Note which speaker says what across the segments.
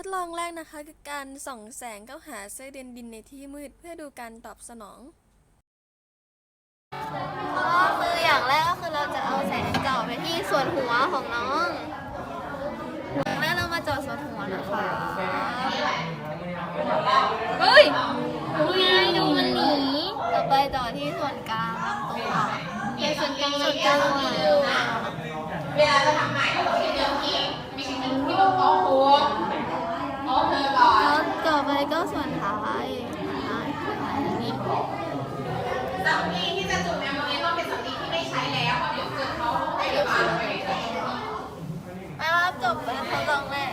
Speaker 1: ทดลองแรกนะคะคือการส่องแสงเข้าหาไส้เดือนดินในที่มืดเพื่อดูการตอบสนอง
Speaker 2: ก็คืออย่างแรกก็คือเราจะเอาแสงเจาะไปที่ส่วนหัวของน้องแล้วเรามาเจาะส่วนหัวนะคะเฮ้ยดูไงดูมันหนีต่อไปเจาะที่ส่วนกลางลำตัวเป็นส่วนกลางส่วนกลางหัว
Speaker 3: เวลาจะทำใหม่เราที่เดิมที่มีสิ่งหนึ่งที่ต้องเอาหัวเอาเธอก่อน
Speaker 2: แล้วต่อไปก็ส่วนท้ายท้ายอย่างนี้
Speaker 3: สำลีที่จะจุดแอมโมเนียต้องเป็นสำลีที่ไม่ใช้แล้วเพราะเดี๋ยวเกิดเขาพยาบาลไป
Speaker 2: มาครับจบการทดลองแรก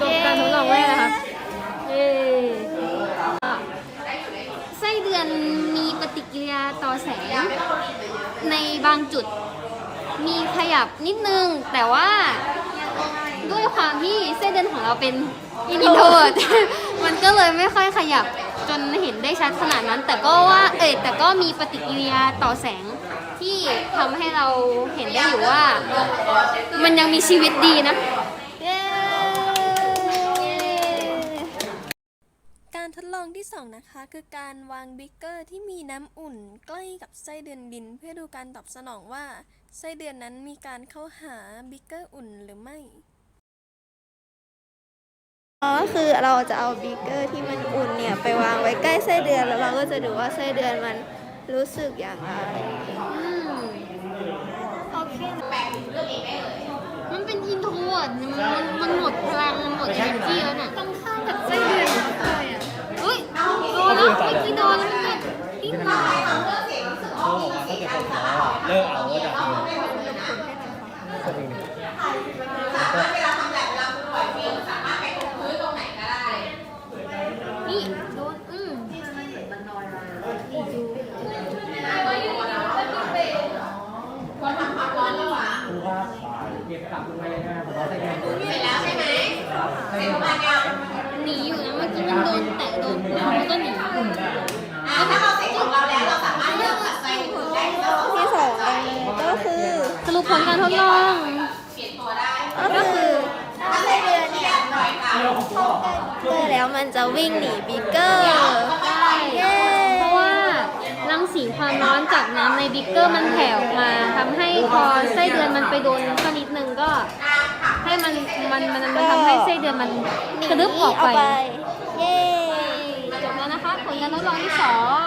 Speaker 4: จบการทดลองแรกนะคะเย้ไส้เดือนมี ปฏิกิริยาต่อแสง ในบางจุดมีขยับนิดนึง แต่ว่าด้วยความที่ไส้นเดือนของเราเป็นอินโทรดมันก็เลยไม่ค่อยขยับจนเห็นได้ชัดขนาดนั้น แต่ก็ว่าเอยแต่ก็มีปฏิกิริยาต่อแสงที่ทำให้เราเห็นได้อยู่ว่า มันยังมีชีวิตดีนะ
Speaker 2: เย้
Speaker 1: การท ดลองที่สองนะคะ คือการวางบิ๊กเกอร์ที่มีน้ำอุ่นใกล้กับไส้เดือนดิน เพื่อดูการตอบสนองว่าไส้เดือนนั้นมีการเข้าหาบิ๊กเกอร์อุ่นหรือไม่
Speaker 2: ก็คือเราจะเอาบีเกอร์ที่มันอุ่นเนี่ยไปวางไว้ใกล้ไส้เดือนแล้วเราก็จะดูว่าไส้เดือนมันรู้สึกอย่างไร
Speaker 4: โอเคมันเป็นอินโทรเวิร์ดมันมันมันหมดพลังมันหมด energy แล้วน่ะ ออเวลา
Speaker 3: ทำแบบเวลาคุณปล่อยฟิลสามารถไปตรงพื้นตรงไหนก็ได้
Speaker 4: นี่โดนอืม
Speaker 3: ควรทำความร้อนดีกว่า
Speaker 5: คือว่าเก็บกลับลงไปนะผมว่าจะแย่
Speaker 3: เสร็จแล้วใช่ไหมเสร็จประมาณยัง
Speaker 4: หนีอยู่นะเมื่อกี้มันโดนแตะโดนแล้วมันก็หนี
Speaker 3: อะถ้าเราเสร็จของเราแล้วเราสามารถเลือกปัดไฟอื่นได้แล้ว
Speaker 2: ที่สองก็คือ
Speaker 4: สรุปผลการทดลอง
Speaker 3: เปลี่ยนตัวได้
Speaker 2: ก็คือถ้าไส้เดือนเนี่ย
Speaker 3: ปล่อยค่ะ
Speaker 2: เจอแล้วมันจะวิ่งหนีบีเกอร์เย้
Speaker 4: เพราะว่ารังสีความร้อนจากน้ำในบิ๊กเกอร์มันแผ่ออกมาทำให้พอไส้เดือนมันไปโดนสักนิดนึงก็ ให้มันมันมันมันทำให้ไส้เดือนมันกระดึบออกไป
Speaker 2: เย้
Speaker 4: จบแล้วนะคะผลการทดลองที่สอง